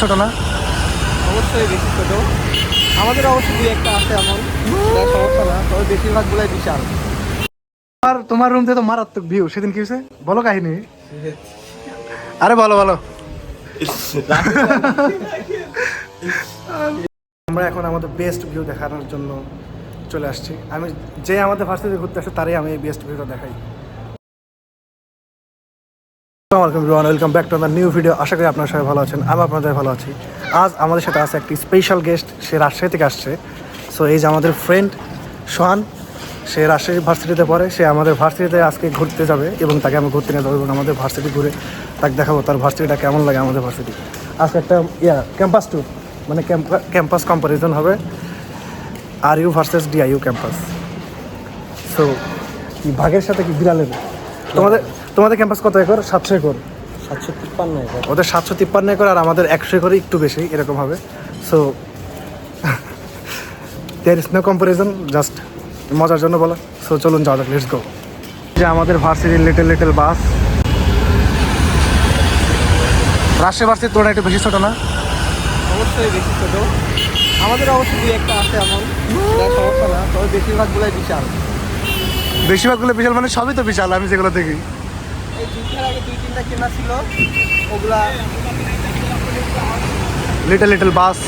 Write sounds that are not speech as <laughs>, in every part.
ছোট না? অবশ্যই বেশি ছোট। আমাদের অবশ্য দুই একটা আছে এমন সমস্যা না তবে বেশিরভাগগুলাই বিশাল। আর তোমার রুম থেকে তো মারাত্মক ভিউ সেদিন কি হয়েছে? বলো কাহিনী। আরে বলো বলো। আমরা এখন আমাদের বেস্ট ভিউ দেখানোর জন্য চলে আসছি। আমি যে আমাদের ভার্সিটি ঘুরতে আসে তারই আমি বেস্ট ভিউটা দেখাই। Welcome back to the new video আশা করি আপনারা সবাই ভালো আছেন আমি আপনাদের ভালো আছি। আজ আমাদের সাথে আছে একটি স্পেশাল গেস্ট সে রাজশাহী থেকে আসছে। সো এই যে আমাদের ফ্রেন্ড সোহান, সে রাজশাহী ভার্সিটিতে পড়ে, সে আমাদের ভার্সিটিতে আজকে ঘুরতে যাবে এবং তাকে আমি ঘুরতে নিয়ে যাব এবং আমাদের ভার্সিটি ঘুরে তাকে দেখাবো, তার ভার্সিটিটা কেমন লাগে আমাদের ভার্সিটি। আজকে একটা, ইয়া ক্যাম্পাস ট্যুর মানে ক্যাম্পাস কম্পারিজন হবে। আর U versus DIU campus so কি ভাগের সাথে কি বিড়ালের? তোমাদের তোমাদের ক্যাম্পাস কত একর? সাতশো একর। সাতশো তিপ্পান্ন একর। ওদের সাতশো তিপ্পান্ন একর আর আমাদের একশো একর একটু বেশি এরকম হবে। So there is no comparison just মজার জন্য বলা। সো চলুন যাওয়া যাক লেটস গো যে আমাদের ভার্সিটির লিটল লিটল বাস রাজশাহী ভার্সিটির তুলনায় একটু বেশি ছোট না? অবশ্যই বেশি ছোট। আমাদের অবশ্য দুই একটা আছে এমন সমস্যা না তবে বেশিরভাগগুলাই বিশাল। বেশিরভাগগুলো বিশাল মানে সবই তো বিশাল আমি যেগুলো দেখি। যুদ্ধের আগে দুই তিনটা কেনা ছিল। ওগুলা লিটল লিটল বাস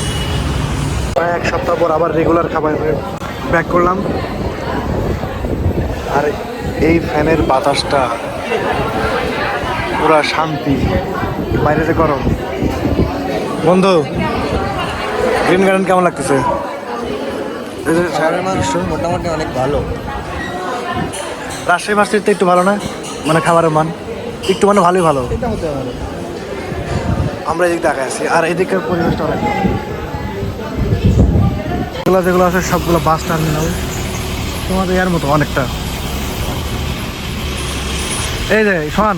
প্রায় এক সপ্তাহ পর আবার রেগুলার খাবার ব্যাক করলাম। আর এই ফ্যানের বাতাসটা পুরা শান্তি। বাইরে যে গরম। বন্ধু গ্রিন গার্ডেন কেমন লাগতেছে? এই যে দৃশ্য। মোটামুটি অনেক ভালো। রাজশাহী ভার্সিটিতে একটু ভালো না? মানে খাবারের মান? একটু মানে ভালোই ভালো। এটা হতে পারে। আমরা এদিক দেখায় আছি আর এদিকের পরিবেশটা অনেক ভালো। এগুলো যেগুলো আছে সবগুলো বাস টার্মিনাল তোমাদের এর মতো অনেকটা। এই যে সমান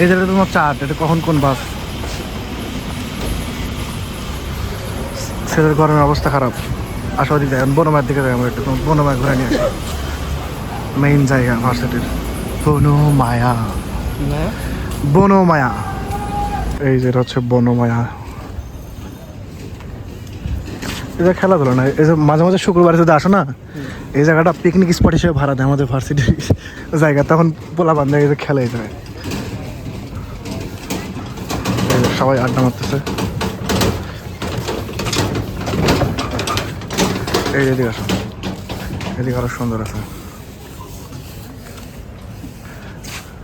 এই জায়গাটা তোমার চার্ট এটা কখন কোন বাস ছেলের গরমের অবস্থা খারাপ। আসা ওদিক যায় বনমায়ের দিকে যাই আমরা একটু বনমায় ঘুরে নিয়ে আসি। মেইন জায়গা ভার্সিটির বনমায়া বনমায়া এই যেটা হচ্ছে বনমায়া এটা খেলাধুলা না এই যে মাঝে মাঝে শুক্রবার যদি আসো না এই জায়গাটা পিকনিক স্পট হিসেবে ভাড়া দেয় আমাদের ভার্সিটির জায়গা তখন পোলা বান্ধব এই যে খেলে এই জায়গায় এই যে সবাই আড্ডা মারতেছে। এই এদিকে আসো। এদিকে আরও সুন্দর আছে।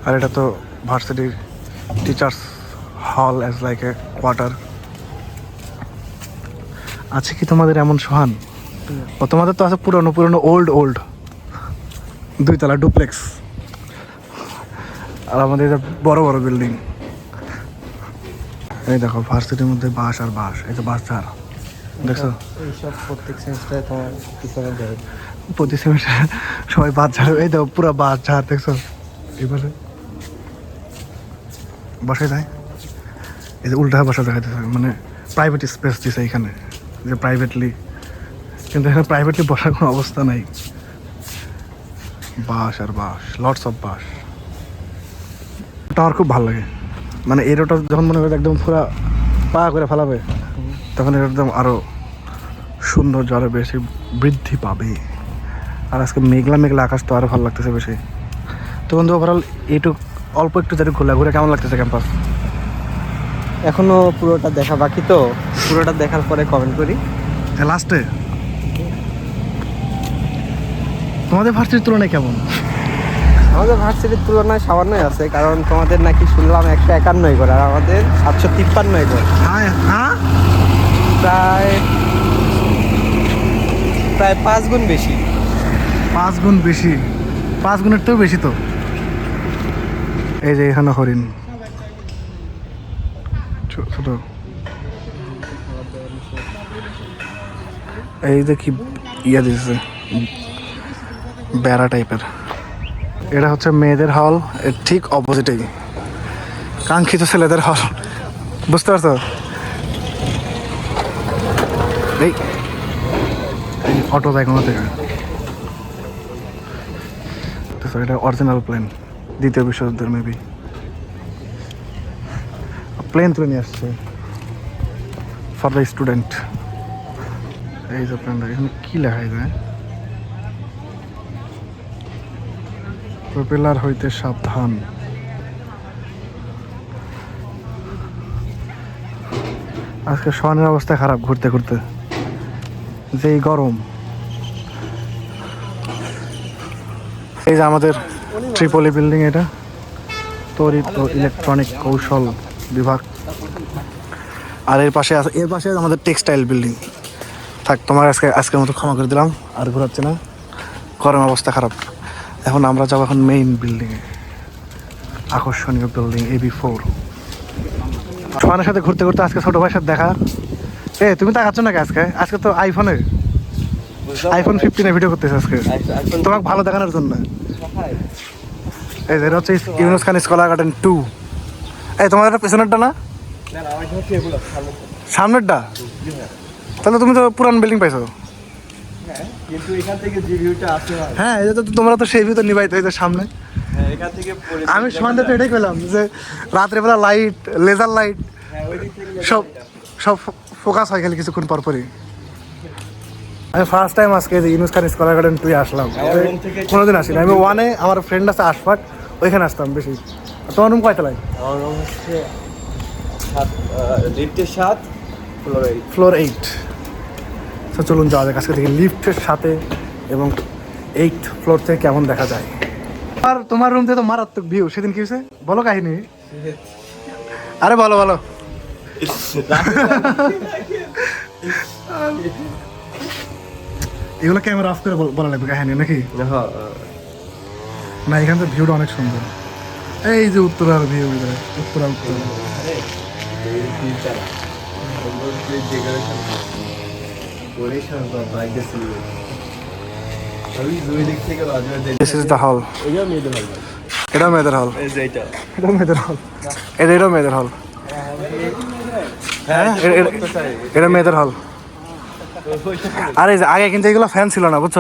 আর এটা তো ভার্সিটির টিচার্স হল অ্যাজ লাইক এ কোয়ার্টার আছে কি তোমাদের এমন সোহান? ও তোমাদের তো আছে পুরনো পুরনো ওল্ড ওল্ড দুইতলা ডুপ্লেক্স আর আমাদের এটা বড় বড় বিল্ডিং এই দেখো ভার্সিটির মধ্যে বাস আর বাস এই তো বাস ঝাড়। দেখছ? এইসব প্রত্যেক সেমিস্টারে তোমার পিছনে দেয়। প্রতি সেমিস্টার সবাই বাস ঝাড়। এই দেখো পুরো বাস ঝাড় দেখছ? এবারে বসে যায় এই যে উল্টা বসা দেখা মানে প্রাইভেট স্পেস দিছে এখানে যে প্রাইভেটলি কিন্তু এখানে প্রাইভেটলি বসার কোনো অবস্থা নাই। বাস আর বাস লটস অফ বাস আমার খুব ভালো লাগে। মানে এই ওটা যখন মনে করে একদম পুরা পা করে ফেলাবে, তখন এটা একদম আরও সৌন্দর্য আরও বেশি বৃদ্ধি পাবে। আর আজকে মেঘলা মেঘলা আকাশ তো আরও ভালো লাগতেছে বেশি। তো বন্ধু ওভারঅল এইটুক অল্প একটু যাতে ঘোলা ঘুরে কেমন লাগতেছে ক্যাম্পাস এখনও পুরোটা দেখা বাকি তো পুরোটা দেখার পরে কমেন্ট করি। লাস্টে তোমাদের ভার্সিটির তুলনায় কেমন? আমাদের ভার্সিটির তুলনায় সামান্যই আছে কারণ তোমাদের নাকি শুনলাম একশো একান্ন একর আর আমাদের সাতশো তিপ্পান্ন একর হ্যাঁ হ্যাঁ? প্রায় প্রায় পাঁচ গুণ বেশি। পাঁচ গুণ বেশি। পাঁচ গুণের তো বেশি তো। এই যে এখানে হরিণ। ছোট। এই যে কি ইয়ে দিয়েছে বেড়া টাইপের। এটা হচ্ছে মেয়েদের হল, এর ঠিক অপোজিটেই। কাঙ্ক্ষিত ছেলেদের হল। বুঝতে পারছ? এই অটো যায় এটা অরিজিনাল প্লেন দ্বিতীয় বিশ্বযুদ্ধের মেবি প্লেন তুলে নিয়ে আসছে। ফর দ্য স্টুডেন্ট এই যে প্যান্ডা এখানে কি লেখা যায় প্রপেলার হইতে সাবধান। আজকে শহরের অবস্থা খারাপ ঘুরতে ঘুরতে। যেই গরম। এই যে আমাদের ট্রিপলি বিল্ডিং এটা। ও ইলেকট্রনিক কৌশল বিভাগ। আর এর পাশে আছে এর পাশে আমাদের টেক্সটাইল বিল্ডিং থাক তোমার আজকে আজকের মতো ক্ষমা করে দিলাম, আর ঘোরাচ্ছে না। গরম অবস্থা খারাপ। এখন আমরা যাব এখন মেইন বিল্ডিংয়ে আকর্ষণীয় বিল্ডিং এ বি ফোর সোহানের সাথে ঘুরতে ঘুরতে আজকে ছোটো ভাইয়ের সাথে দেখা। এ, তুমি তাকাচ্ছ নাকি আজকে? আজকে তো আইফোনে আইফোন ফিফটিনে ভিডিও করতেছে আজকে। তোমাকে ভালো দেখানোর জন্য। এই যে হচ্ছে Yunus Khan scholar garden two এই তোমার এটা পেছনেরটা না? সামনেরটা? তাহলে তুমি তো পুরান বিল্ডিং পাইছো। কিন্তু এখান থেকে যে ভিউটা আসে হ্যাঁ। এই তো তোমরা তো সেই ভিউ তো নিবাইতে হয়েছে সামনে। হ্যাঁ আমি সন্ধ্যে তো এটাই পেলাম যে রাত্রেবেলা লাইট লেজার লাইট হ্যাঁ সব সব ফোকাস হয় খালি কিছুক্ষণ পর পরই আমি ফার্স্ট টাইম আজকে যে ইউনুস খান স্কলার গার্ডেন তুই আসলাম। থেকে- কোনোদিন আসিনি। আমি ওয়ানে আমার ফ্রেন্ড আছে আশফাক ওইখানে আসতাম বেশি। তোমার রুম কয়তলায়? আমার রুম হচ্ছে লিফটের সাত ফ্লোর এইট ফ্লোর এইট তো চলুন যাওয়া যাক আজকে থেকে লিফটের সাথে এবং এইট ফ্লোর থেকে কেমন দেখা যায়। আর তোমার রুম থেকে তো মারাত্মক ভিউ সেদিন কি হয়েছে? বলো কাহিনী। আরে বলো বলো। <laughs> <laughs> এগুলো ক্যামেরা অফ করে বল- লাগবে কাহিনী নাকি? হ্যাঁ না এখান থেকে ভিউটা অনেক সুন্দর। এই যে উত্তরার view Uttara Uttara. This is the hall এটা মেয়েদের হল এটা মেয়েদের হল এটা এটাও মেয়েদের হল হ্যাঁ? এটা মেয়েদের হল আর যে, আগে কিন্তু এগুলো ফ্যান ছিল না, বুঝছ?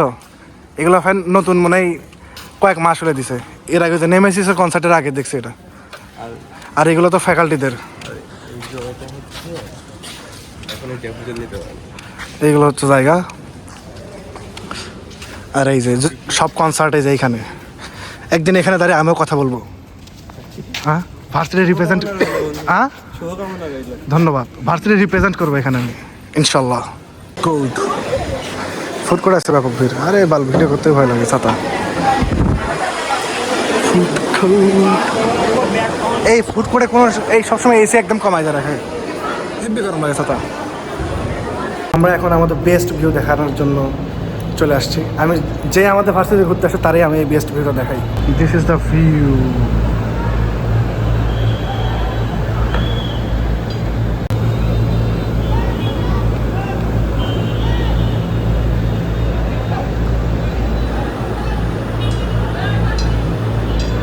এগুলো ফ্যান নতুন মনে কয়েক মাস হলে দিছে। এর আগে নেমেসিসের কনসার্টের আগে দেখছি এটা। আর এগুলো তো ফ্যাকাল্টিদের এইগুলো হচ্ছে জায়গা। আর এই যে, সব কনসার্ট এই যে এইখানে। একদিন এখানে দাঁড়িয়ে আমিও কথা বলব। হ্যাঁ? ভার্সিটি রিপ্রেজেন্ট হ্যাঁ? ধন্যবাদ। ভার্সিটি রিপ্রেজেন্ট করব এখানে আমি, ইনশাল্লাহ। গুড ফুড কোর্ট আসছে ব্যাপক ভিড় আরে, বাল ভিডিও করতে ভয় লাগে, ছাতা। এই ফুড কোর্টে কোনো এই সবসময় এসি একদম কমায় যা রাখে। গরম লাগে, ছাতা। আমরা এখন আমাদের বেস্ট ভিউ দেখানোর জন্য চলে আসছি। আমি যে আমাদের ভার্সিটি ঘুরতে আসে, তারই আমি এই বেস্ট ভিউটা দেখাই। দিস ইজ দ্য ভিউ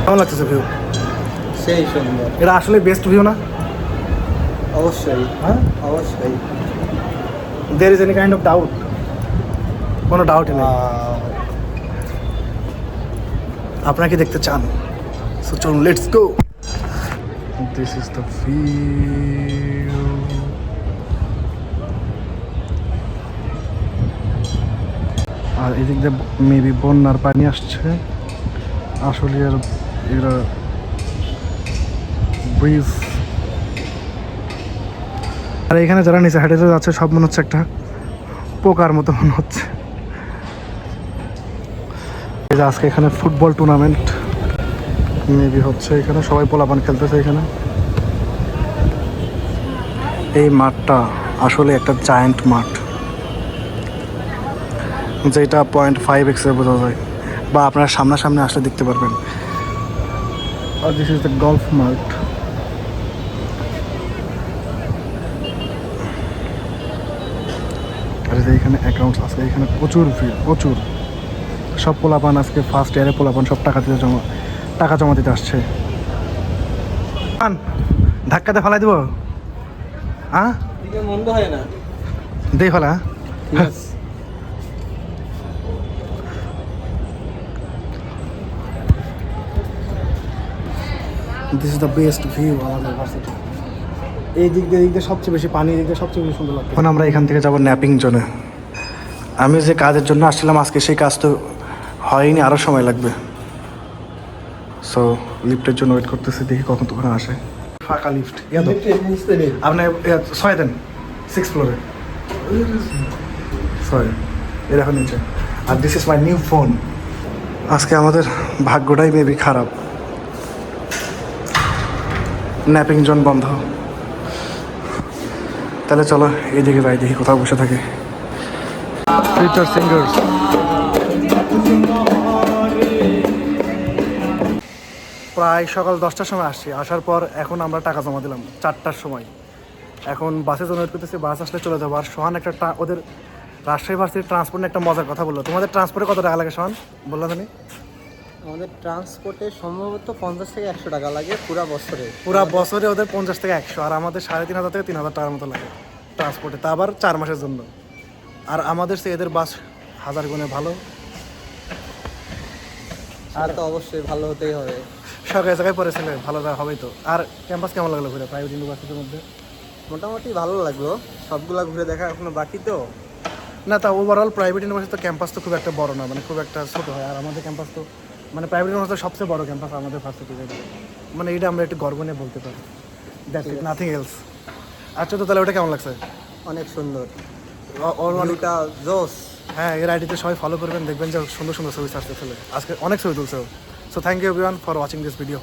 কেমন লাগতেছে ভিউ সেই সুন্দর। এটা আসলে বেস্ট ভিউ না? অবশ্যই হ্যাঁ? অবশ্যই। There is any kind of doubt কোনো ডাউট নেই। আপনারা কি দেখতে চান? সো চলুন let's go this is the view আর এদিক দিয়ে মেবি বন্যার পানি আসছে। আসলে আর এরা ব্রিজ আর এখানে যারা নিচে হেঁটে যাচ্ছে, সব মনে হচ্ছে একটা পোকার মতো মনে হচ্ছে। আজকে এখানে ফুটবল টুর্নামেন্ট মেবি হচ্ছে এখানে সবাই পোলাপান খেলতেছে এখানে। এই মাঠটা আসলে একটা জায়ান্ট মাঠ, যেটা পয়েন্ট ফাইভ এক্সে বোঝা যায়। বা আপনারা সামনাসামনি আসলে দেখতে পারবেন। আর দিস ইজ দ্য গলফ মাঠ আর যে এখানে অ্যাকাউন্টস আছে এখানে প্রচুর ভিড় প্রচুর। সব পোলাপান আজকে ফার্স্ট ইয়ারে পোলাপান সব টাকা দিতে জমা টাকা জমা দিতে আসছে। আন, ধাক্কাতে ফেলাই দিব? হ্যাঁ মন্দ হয় না। দেই ফেলা। This is the best view আমাদের ভার্সিটি এই দিক দিয়ে দিক দিয়ে সবচেয়ে বেশি পানি দিক দিয়ে সবচেয়ে বেশি সুন্দর লাগবে এখন আমরা এখান থেকে যাব ন্যাপিং জোনে। আমি যে কাজের জন্য আসছিলাম আজকে সেই কাজ তো হয়নি আরও সময় লাগবে। সো লিফটের জন্য ওয়েট করতেছি দেখি কখন তখন আসে। ফাঁকা লিফট আপনি ছয় দেন। সিক্স ফ্লোরে ছয়। এরকম নিচে। আর this is my new phone আজকে আমাদের ভাগ্যটাই মেবি খারাপ। ন্যাপিং জোন বন্ধ। তাহলে চলো এই এইদিকে যাই দেখি কোথাও বসে থাকে। ফিউচার সিঙ্গার্স প্রায় সকাল দশটার সময় আসছি। আসার পর এখন আমরা টাকা জমা দিলাম চারটার সময়। এখন বাসে জন্য ওয়েট করতেছি বাস আসলে চলে যাব। আর সোহান একটা ওদের রাজশাহী ভার্সিটির ট্রান্সপোর্ট একটা মজার কথা বলল। তোমাদের ট্রান্সপোর্টে কত টাকা লাগে সোহান? বলল জানি আমাদের ট্রান্সপোর্টে সম্ভবত পঞ্চাশ থেকে একশো টাকা লাগে পুরো বছরে। পুরা বছরে ওদের পঞ্চাশ থেকে একশো আর আমাদের সাড়ে তিন হাজার থেকে তিন হাজার টাকার মতো লাগে ট্রান্সপোর্টে তা আবার চার মাসের জন্য। আর আমাদের সে এদের বাস হাজার গুণে ভালো। আর তো অবশ্যই ভালো হতেই হবে। সরকারি জায়গায় পড়েছিলে ভালো হবেই তো। আর ক্যাম্পাস কেমন লাগল ঘুরে প্রাইভেট ইউনিভার্সিটির মধ্যে? মোটামুটি ভালো লাগল। সবগুলা ঘুরে দেখা এখনও বাকি তো। না তা ওভারঅল প্রাইভেট ইউনিভার্সিটি তো ক্যাম্পাস তো খুব একটা বড় না মানে খুব একটা ছোট হয়। আর আমাদের ক্যাম্পাস তো মানে প্রাইভেট ইউনিভার্সিটি সবচেয়ে বড় ক্যাম্পাস আমাদের ভার্সিটিতে মানে এটা আমরা একটু গর্ব নিয়ে বলতে পারি। দ্যাট ইট নাথিং এলস আচ্ছা তো তাহলে ওটা কেমন লাগছে? অনেক সুন্দর। ওর জোস। হ্যাঁ এর আইডিতে সবাই ফলো করবেন দেখবেন যে সুন্দর সুন্দর ছবি আসতে চলে আজকে অনেক ছবি তুলছে so thank you everyone for watching this video